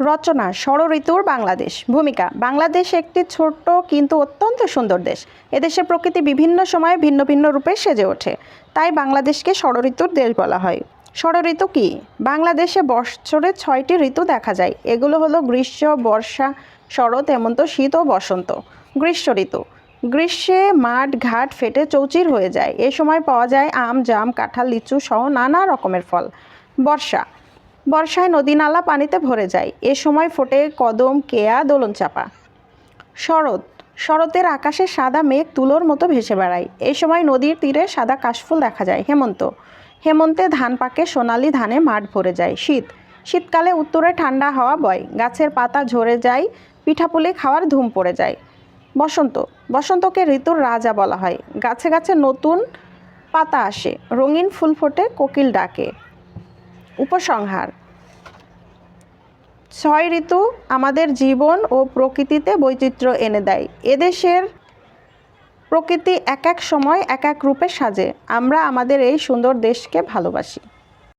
রচনা ষড় ঋতুর বাংলাদেশ। ভূমিকা, বাংলাদেশ একটি ছোট্ট কিন্তু অত্যন্ত সুন্দর দেশ। এদেশের প্রকৃতি বিভিন্ন সময়ে ভিন্ন ভিন্ন রূপে সেজে ওঠে। তাই বাংলাদেশকে ষড় ঋতুর দেশ বলা হয়। ষড় ঋতু কী? বাংলাদেশে বছরে ছয়টি ঋতু দেখা যায়। এগুলো হলো গ্রীষ্ম, বর্ষা, শরৎ, হেমন্ত, শীত ও বসন্ত। গ্রীষ্ম ঋতু। গ্রীষ্মে মাঠ, ঘাট ফেটে চৌচির হয়ে যায়। এ সময় পাওয়া যায় আম, জাম, কাঁঠাল, লিচু সহ নানা রকমের ফল। বর্ষা। বর্ষায় নদী নালা পানিতে ভরে যায়। এ সময় ফোটে কদম, কেয়া দোলন চাপা শরৎ, শরতের আকাশে সাদা মেঘ তুলোর মতো ভেসে বেড়ায়। এই সময় নদীর তীরে সাদা কাশফুল দেখা যায়। হেমন্ত, হেমন্তে ধান পাকে সোনালি ধানে মাঠ ভরে যায়। শীত, শীতকালে উত্তরে ঠান্ডা হাওয়া বয়। গাছের পাতা ঝরে যায়, পিঠাপুলি খাওয়ার ধুম পড়ে যায়। বসন্ত, বসন্তকে ঋতুর রাজা বলা হয়। গাছে গাছে নতুন পাতা আসে। রঙিন ফুল ফোটে, কোকিল ডাকে। উপসংহার। ছয় ঋতু আমাদের জীবন ও প্রকৃতিতে বৈচিত্র্য এনে দেয়। এদেশের প্রকৃতি এক এক সময় এক এক রূপে সাজে। আমরা আমাদের এই সুন্দর দেশকে ভালোবাসি।